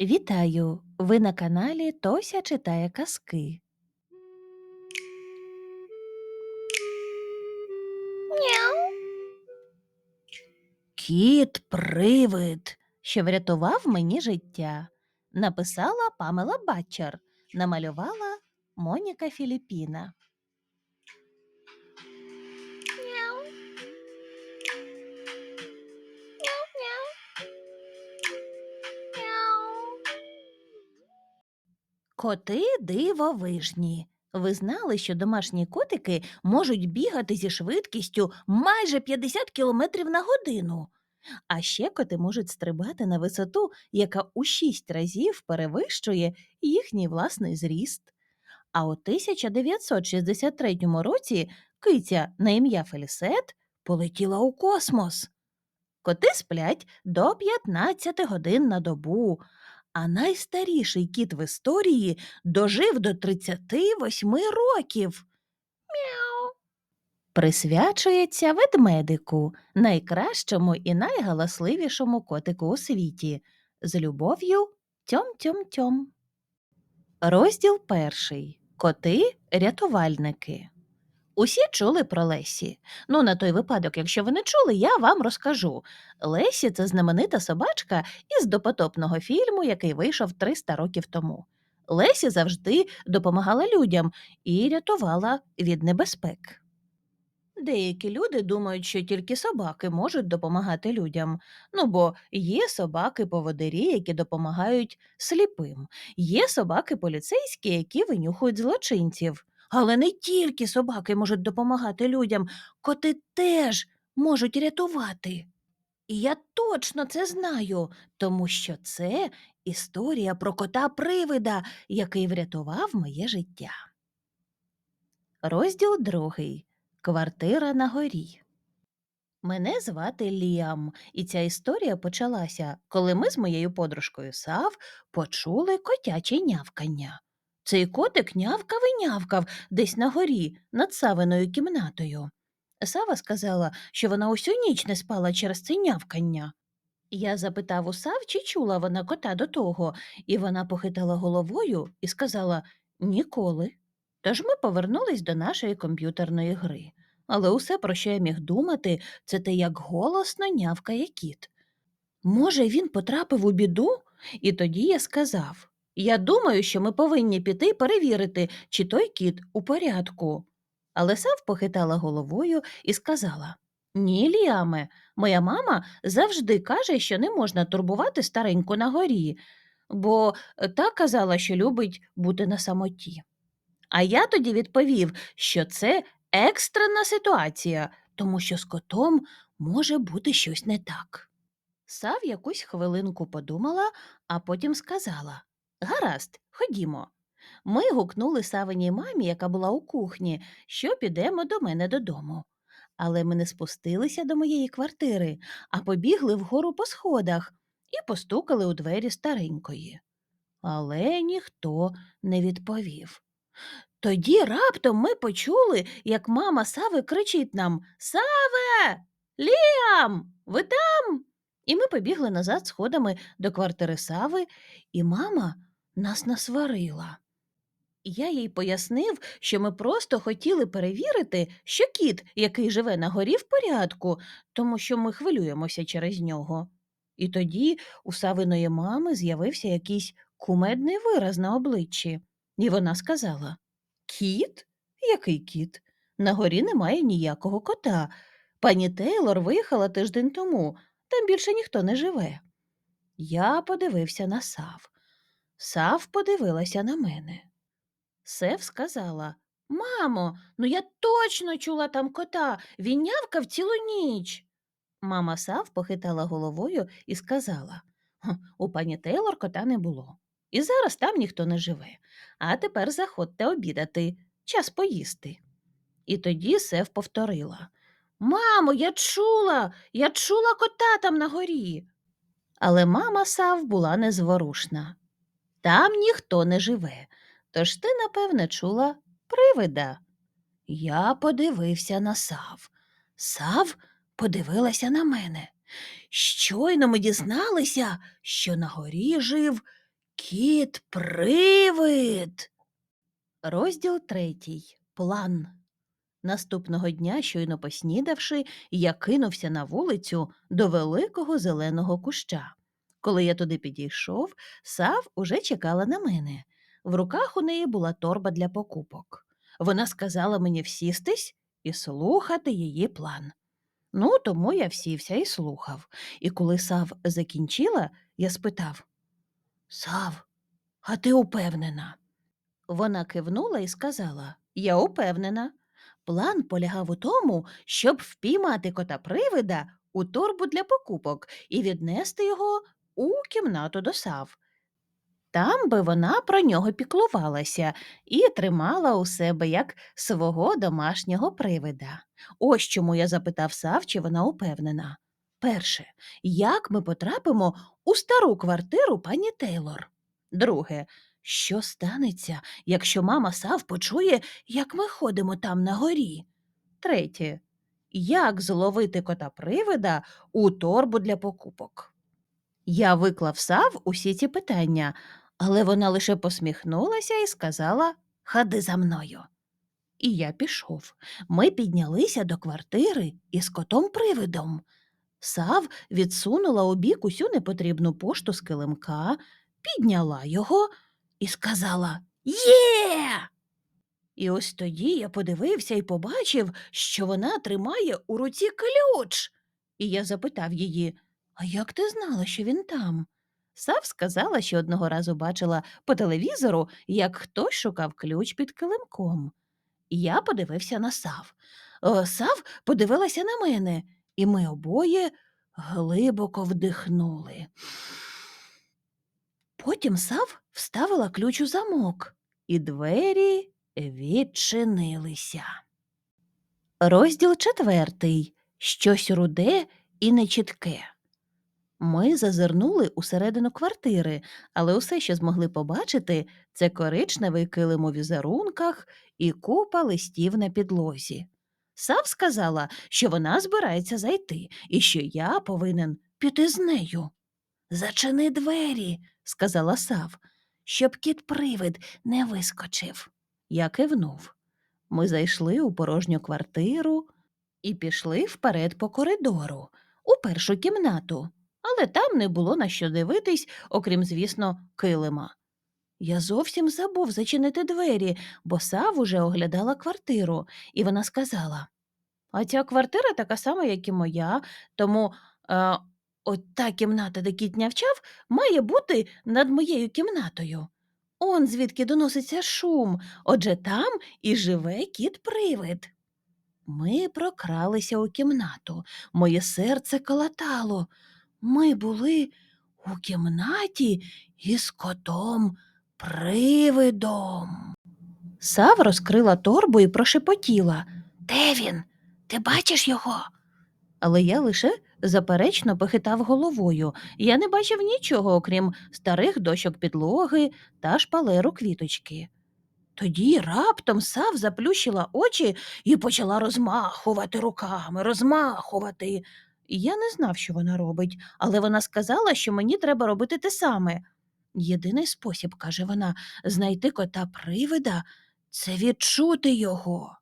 Вітаю! Ви на каналі Тося читає казки. Кіт привид, що врятував мені життя. Написала Памела Батчер, намалювала Моніка Філіпіна. Коти дивовижні. Ви знали, що домашні котики можуть бігати зі швидкістю майже 50 км на годину. А ще коти можуть стрибати на висоту, яка у 6 разів перевищує їхній власний зріст. А у 1963 році киця на ім'я Фелісет полетіла у космос. Коти сплять до 15 годин на добу, а найстаріший кіт в історії дожив до 38 років. Мяу. Присвячується ведмедику, найкращому і найгаласливішому котику у світі. З любов'ю тьом-тьом-тьом. Розділ перший. Коти рятувальники. Усі чули про Лесі. Ну, на той випадок, якщо ви не чули, я вам розкажу. Лесі це знаменита собачка із допотопного фільму, який вийшов 300 років тому. Лесі завжди допомагала людям і рятувала від небезпек. Деякі люди думають, що тільки собаки можуть допомагати людям. Ну бо є собаки-поводирі, які допомагають сліпим, є собаки-поліцейські, які винюхують злочинців. Але не тільки собаки можуть допомагати людям, коти теж можуть рятувати. І я точно це знаю, тому що це історія про кота привида, який врятував моє життя. Розділ другий. Квартира на горі. Мене звати Ліам, і ця історія почалася, коли ми з моєю подружкою Сав почули котяче нявкання. Цей котик нявкав і нявкав десь на горі над Савиною кімнатою. Сава сказала, що вона усю ніч не спала через це нявкання. Я запитав у Сав, чи чула вона кота до того, і вона похитала головою і сказала ніколи. Тож ми повернулись до нашої комп'ютерної гри. Але усе, про що я міг думати, це те, як голосно нявкає кіт. Може, він потрапив у біду? І тоді я сказав Я думаю, що ми повинні піти перевірити, чи той кіт у порядку. Але Сав похитала головою і сказала Ні, Ліаме, моя мама завжди каже, що не можна турбувати стареньку на горі, бо та казала, що любить бути на самоті. А я тоді відповів, що це екстрена ситуація, тому що з котом може бути щось не так. Сав якусь хвилинку подумала, а потім сказала Гаразд, ходімо. Ми гукнули Савиній мамі, яка була у кухні, що підемо до мене додому. Але ми не спустилися до моєї квартири, а побігли вгору по сходах і постукали у двері старенької. Але ніхто не відповів. Тоді раптом ми почули, як мама Сави кричить нам Саве, Ліам, ви там? І ми побігли назад сходами до квартири Сави, і мама нас насварила. Я їй пояснив, що ми просто хотіли перевірити, що кіт, який живе на горі, в порядку, тому що ми хвилюємося через нього. І тоді у Савиної мами з'явився якийсь кумедний вираз на обличчі, і вона сказала Кіт? Який кіт? На горі немає ніякого кота. Пані Тейлор виїхала тиждень тому, там більше ніхто не живе. Я подивився на Сав. Сав подивилася на мене. Сев сказала Мамо, ну я точно чула там кота, він нявкав цілу ніч. Мама Сав похитала головою і сказала У пані Тейлор кота не було. І зараз там ніхто не живе. А тепер заходьте обідати, час поїсти. І тоді Сев повторила Мамо, я чула, я чула кота там на горі. Але мама Сав була незворушна. Там ніхто не живе, тож ти, напевне, чула привида. Я подивився на Сав. Сав подивилася на мене. Щойно ми дізналися, що на горі жив Кіт привид. Розділ третій. План. Наступного дня, щойно поснідавши, я кинувся на вулицю до великого зеленого куща. Коли я туди підійшов, Сав уже чекала на мене. В руках у неї була торба для покупок. Вона сказала мені всістись і слухати її план. Ну, тому я всівся і слухав. І коли Сав закінчила, я спитав Сав, а ти упевнена? Вона кивнула і сказала Я упевнена. План полягав у тому, щоб впіймати кота привида у торбу для покупок і віднести його у кімнату до Сав. Там би вона про нього піклувалася і тримала у себе як свого домашнього привида. Ось чому я запитав Сав, чи вона упевнена. Перше, як ми потрапимо у стару квартиру пані Тейлор? Друге, що станеться, якщо мама Сав почує, як ми ходимо там на горі? Третє, як зловити кота привида у торбу для покупок? Я виклав Сав усі ці питання, але вона лише посміхнулася і сказала Ходи за мною. І я пішов. Ми піднялися до квартири із котом привидом. Сав відсунула у бік усю непотрібну пошту з килимка, підняла його і сказала Є. І ось тоді я подивився і побачив, що вона тримає у руці ключ. І я запитав її А як ти знала, що він там? Сав сказала, що одного разу бачила по телевізору, як хтось шукав ключ під килимком. Я подивився на Сав. О, Сав подивилася на мене, і ми обоє глибоко вдихнули. Потім Сав вставила ключ у замок, і двері відчинилися. Розділ четвертий. Щось руде і нечітке. Ми зазирнули усередину квартири, але усе, що змогли побачити, це коричневий килим у візерунках і купа листів на підлозі. Сав сказала, що вона збирається зайти і що я повинен піти з нею. Зачини двері, сказала Сав, щоб кіт привид не вискочив. Я кивнув. Ми зайшли у порожню квартиру і пішли вперед по коридору, у першу кімнату, але там не було на що дивитись, окрім, звісно, килима. Я зовсім забув зачинити двері, бо Сав уже оглядала квартиру, і вона сказала А ця квартира така сама, як і моя, тому е, от та кімната, де кіт нявчав, має бути над моєю кімнатою. Он звідки доноситься шум, отже там і живе кіт-привид. Ми прокралися у кімнату. Моє серце калатало. Ми були у кімнаті із котом привидом. Сав розкрила торбу і прошепотіла. Де він? Ти бачиш його? Але я лише заперечно похитав головою. Я не бачив нічого, окрім старих дощок підлоги та шпалеру квіточки. Тоді раптом Сав заплющила очі і почала розмахувати руками, розмахувати. Я не знав, що вона робить, але вона сказала, що мені треба робити те саме. Єдиний спосіб, каже вона, знайти кота привида це відчути його.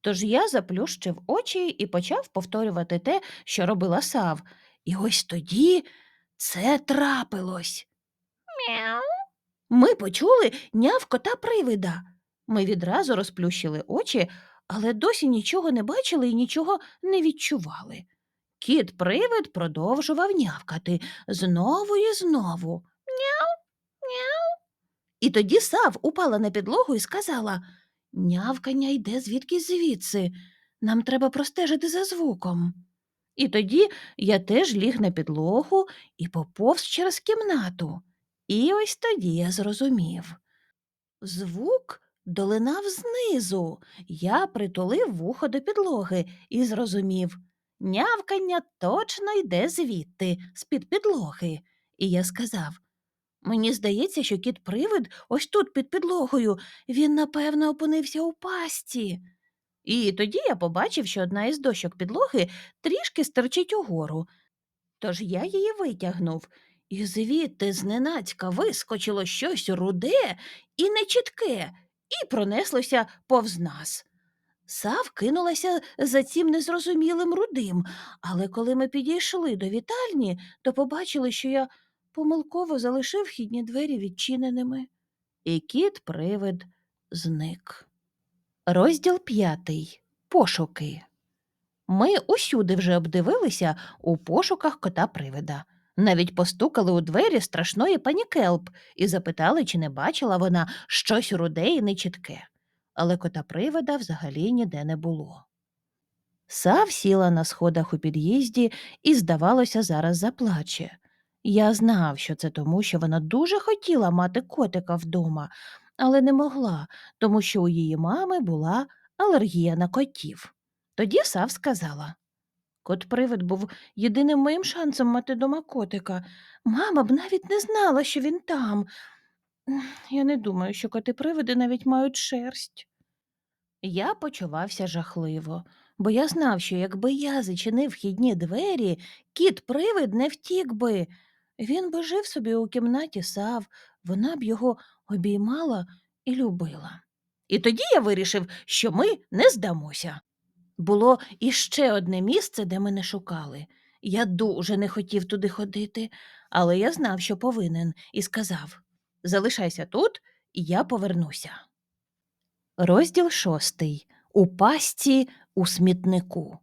Тож я заплющив очі і почав повторювати те, що робила Сав. І ось тоді це трапилось. Мяу. Ми почули няв кота привида. Ми відразу розплющили очі, але досі нічого не бачили і нічого не відчували. Кіт привид продовжував нявкати знову і знову. Няу, няу. І тоді Сав упала на підлогу і сказала Нявкання йде звідки звідси. Нам треба простежити за звуком. І тоді я теж ліг на підлогу і поповз через кімнату. І ось тоді я зрозумів. Звук долинав знизу. Я притулив вухо до підлоги і зрозумів. Нявкання точно йде звідти, з-під підлоги. І я сказав Мені здається, що кіт привид ось тут під підлогою. Він, напевно, опинився у пасті. І тоді я побачив, що одна із дощок підлоги трішки стерчить угору. Тож я її витягнув, І звідти зненацька вискочило щось руде і нечітке, і пронеслося повз нас. Сав кинулася за цим незрозумілим рудим, але коли ми підійшли до вітальні, то побачили, що я помилково залишив вхідні двері відчиненими, і кіт-привид зник. Розділ п'ятий. Пошуки. Ми усюди вже обдивилися у пошуках кота-привида. Навіть постукали у двері страшної пані Келп і запитали, чи не бачила вона щось руде і нечітке. Але кота-привида взагалі ніде не було. Сав сіла на сходах у під'їзді і, здавалося, зараз заплаче. Я знав, що це тому, що вона дуже хотіла мати котика вдома, але не могла, тому що у її мами була алергія на котів. Тоді Сав сказала Кот-привид був єдиним моїм шансом мати дома котика. Мама б навіть не знала, що він там. Я не думаю, що коти-привиди навіть мають шерсть. Я почувався жахливо, бо я знав, що якби я зачинив вхідні двері, кіт-привид не втік би. Він би жив собі у кімнаті сав, вона б його обіймала і любила. І тоді я вирішив, що ми не здамося. Було іще одне місце, де мене шукали. Я дуже не хотів туди ходити, але я знав, що повинен, і сказав Залишайся тут, і я повернуся. Розділ шостий. У пастці у смітнику.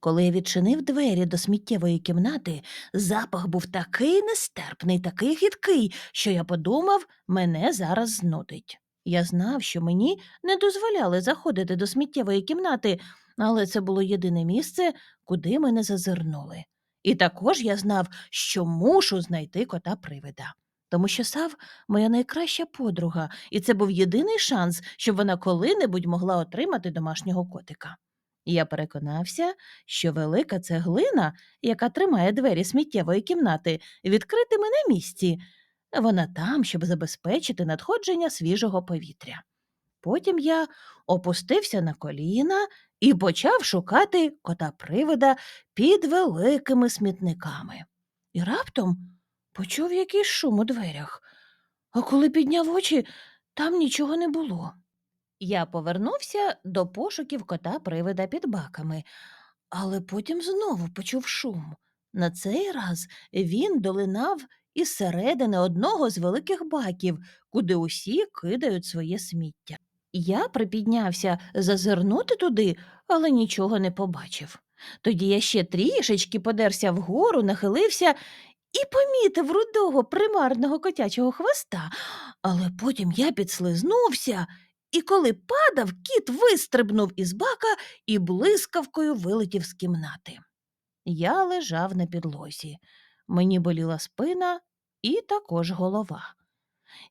Коли я відчинив двері до сміттєвої кімнати, запах був такий нестерпний, такий гидкий, що я подумав, мене зараз знудить. Я знав, що мені не дозволяли заходити до сміттєвої кімнати, але це було єдине місце, куди ми не зазирнули. І також я знав, що мушу знайти кота привида. Тому що Сав моя найкраща подруга, і це був єдиний шанс, щоб вона коли-небудь могла отримати домашнього котика. Я переконався, що велика цеглина, яка тримає двері сміттєвої кімнати, відкритиме на місці. Вона там, щоб забезпечити надходження свіжого повітря. Потім я опустився на коліна і почав шукати кота-привида під великими смітниками. І раптом почув якийсь шум у дверях, а коли підняв очі, там нічого не було. Я повернувся до пошуків кота привида під баками, але потім знову почув шум. На цей раз він долинав із середини одного з великих баків, куди усі кидають своє сміття. Я припіднявся зазирнути туди, але нічого не побачив. Тоді я ще трішечки подерся вгору, нахилився і помітив рудого примарного котячого хвоста, але потім я підслизнувся і коли падав, кіт вистрибнув із бака і блискавкою вилетів з кімнати. Я лежав на підлозі. Мені боліла спина і також голова.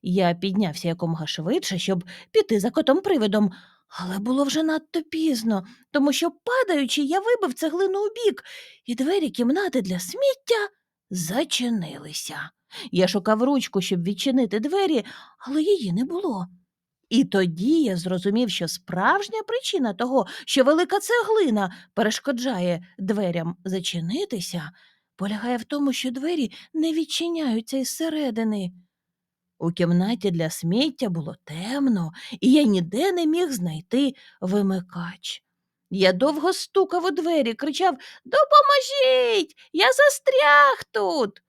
Я піднявся якомога швидше, щоб піти за котом привидом, але було вже надто пізно, тому що, падаючи, я вибив цеглину у бік, і двері кімнати для сміття зачинилися. Я шукав ручку, щоб відчинити двері, але її не було. І тоді я зрозумів, що справжня причина того, що велика цеглина перешкоджає дверям зачинитися, полягає в тому, що двері не відчиняються із середини. У кімнаті для сміття було темно, і я ніде не міг знайти вимикач. Я довго стукав у двері, кричав Допоможіть! Я застряг тут.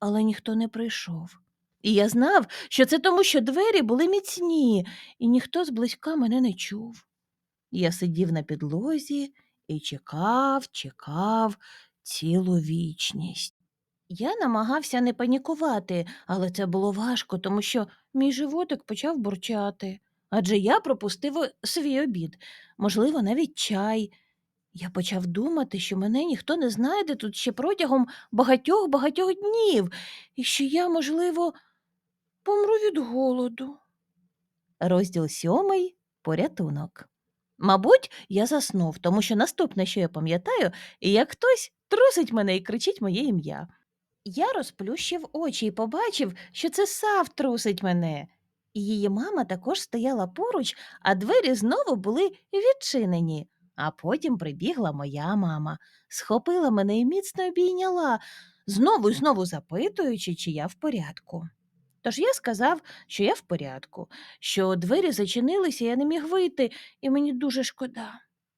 Але ніхто не прийшов. І я знав, що це тому, що двері були міцні, і ніхто зблизька мене не чув. Я сидів на підлозі і чекав, чекав цілу вічність. Я намагався не панікувати, але це було важко, тому що мій животик почав бурчати. Адже я пропустив е, свій обід, можливо, навіть чай. Я почав думати, що мене ніхто не знайде тут ще протягом багатьох багатьох днів, і що я, можливо, помру від голоду. Розділ сьомий порятунок. Мабуть, я заснув, тому що наступне, що я пам'ятаю, як хтось трусить мене і кричить моє ім'я. Я розплющив очі і побачив, що це Сав трусить мене. Її мама також стояла поруч, а двері знову були відчинені. А потім прибігла моя мама, схопила мене і міцно обійняла. знову і знову запитуючи, чи я в порядку. Тож я сказав, що я в порядку, що двері зачинилися, я не міг вийти, і мені дуже шкода.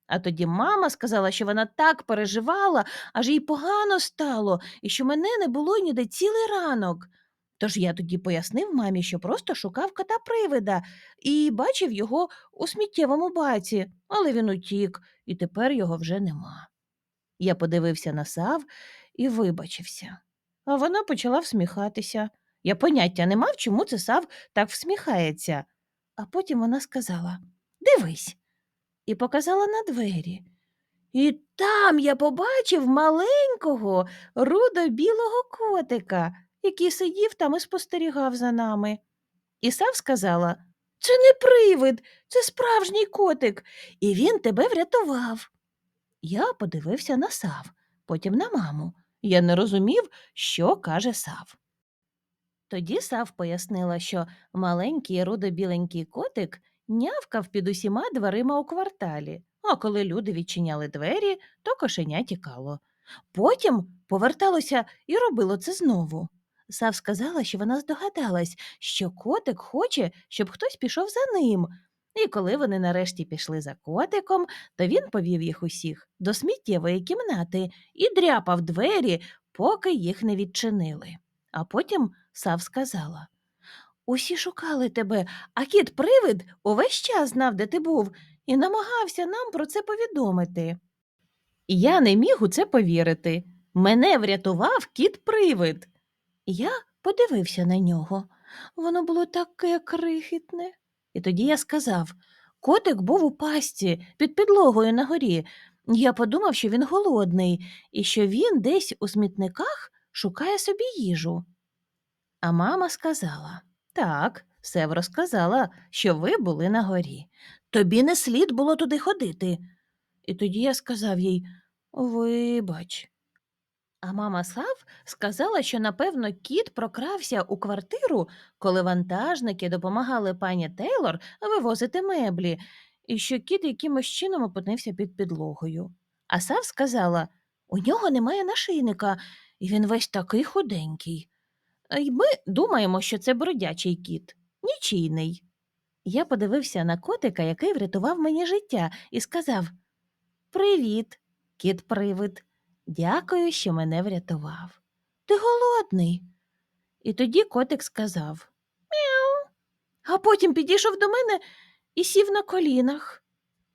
А тоді мама сказала, що вона так переживала, аж їй погано стало, і що мене не було ніде цілий ранок. Тож я тоді пояснив мамі, що просто шукав кота привида і бачив його у сміттєвому баці, але він утік, і тепер його вже нема. Я подивився на сав і вибачився. А вона почала всміхатися. Я поняття не мав, чому це сав так всміхається. А потім вона сказала Дивись, і показала на двері. І там я побачив маленького рудо-білого котика, який сидів там і спостерігав за нами. І сав сказала Це не привид, це справжній котик, і він тебе врятував. Я подивився на сав, потім на маму. Я не розумів, що каже сав. Тоді сав пояснила, що маленький рудо-біленький котик нявкав під усіма дверима у кварталі, а коли люди відчиняли двері, то кошеня тікало. Потім поверталося і робило це знову. Сав сказала, що вона здогадалась, що котик хоче, щоб хтось пішов за ним. І коли вони нарешті пішли за котиком, то він повів їх усіх до сміттєвої кімнати і дряпав двері, поки їх не відчинили. А потім Сав сказала Усі шукали тебе, а кіт привид увесь час знав, де ти був, і намагався нам про це повідомити. Я не міг у це повірити. Мене врятував кіт привид. Я подивився на нього. Воно було таке крихітне. І тоді я сказав котик був у пастці під підлогою на горі. Я подумав, що він голодний і що він десь у смітниках шукає собі їжу. А мама сказала так, Сев розказала, що ви були на горі. Тобі не слід було туди ходити. І тоді я сказав їй Вибач. А мама Сав сказала, що, напевно, кіт прокрався у квартиру, коли вантажники допомагали пані Тейлор вивозити меблі, і що кіт якимось чином опинився під підлогою. А Сав сказала у нього немає нашийника, і він весь такий худенький. Й ми думаємо, що це бродячий кіт, нічийний. Я подивився на котика, який врятував мені життя, і сказав Привіт, кіт привид. Дякую, що мене врятував. Ти голодний. І тоді котик сказав Мяу. А потім підійшов до мене і сів на колінах.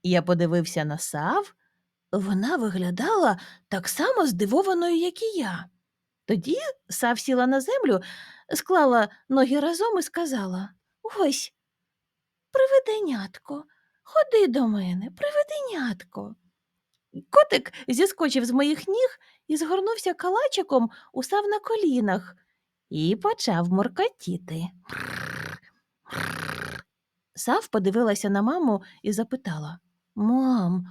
Я подивився на сав. Вона виглядала так само здивованою, як і я. Тоді сав сіла на землю, склала ноги разом і сказала Ось, привиденятко, ходи до мене, привиденятко. Котик зіскочив з моїх ніг і згорнувся калачиком, усав на колінах і почав моркотіти. Сав подивилася на маму і запитала Мам,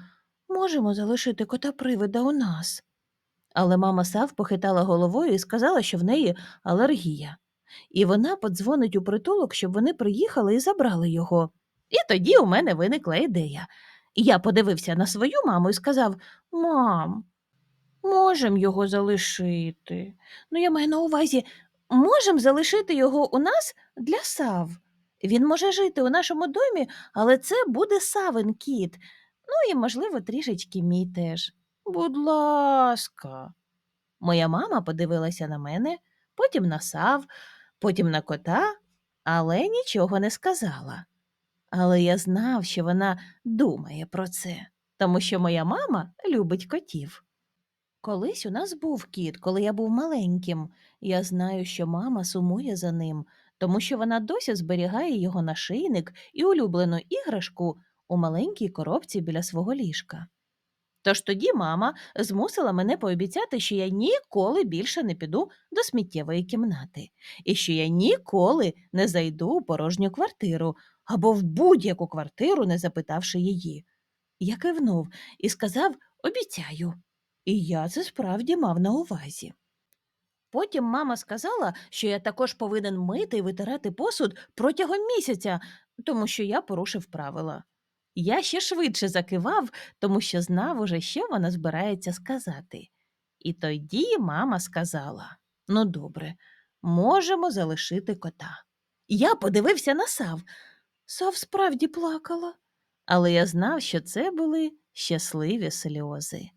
можемо залишити кота привида у нас? Але мама Сав похитала головою і сказала, що в неї алергія. І вона подзвонить у притулок, щоб вони приїхали і забрали його. І тоді у мене виникла ідея. Я подивився на свою маму і сказав Мам, можем його залишити. Ну, я маю на увазі, можем залишити його у нас для сав. Він може жити у нашому домі, але це буде савин кіт. Ну і, можливо, трішечки мій теж. Будь ласка. Моя мама подивилася на мене, потім на сав, потім на кота, але нічого не сказала. Але я знав, що вона думає про це, тому що моя мама любить котів. Колись у нас був кіт, коли я був маленьким. Я знаю, що мама сумує за ним, тому що вона досі зберігає його нашийник і улюблену іграшку у маленькій коробці біля свого ліжка. Тож тоді мама змусила мене пообіцяти, що я ніколи більше не піду до сміттєвої кімнати, і що я ніколи не зайду у порожню квартиру або в будь-яку квартиру, не запитавши її. Я кивнув і сказав обіцяю. І я це справді мав на увазі. Потім мама сказала, що я також повинен мити і витирати посуд протягом місяця, тому що я порушив правила. Я ще швидше закивав, тому що знав уже, що вона збирається сказати. І тоді мама сказала: Ну, добре, можемо залишити кота. Я подивився на сав. Сав справді плакала, але я знав, що це були щасливі сльози.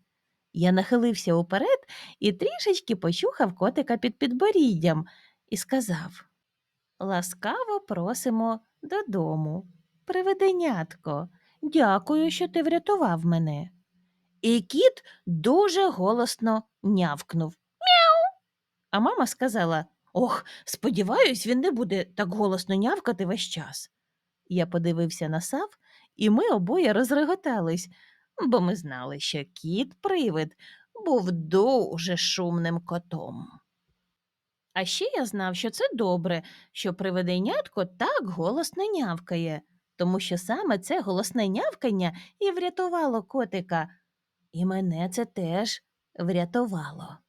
Я нахилився уперед і трішечки почухав котика під підборіддям і сказав: Ласкаво просимо додому. Приведенятко, дякую, що ти врятував мене. І кіт дуже голосно нявкнув. Мяу. А мама сказала: Ох, сподіваюсь, він не буде так голосно нявкати весь час. Я подивився на сав, і ми обоє розреготались, бо ми знали, що кіт привид був дуже шумним котом. А ще я знав, що це добре, що привиденятко так голосно нявкає, тому що саме це голосне нявкання і врятувало котика, і мене це теж врятувало.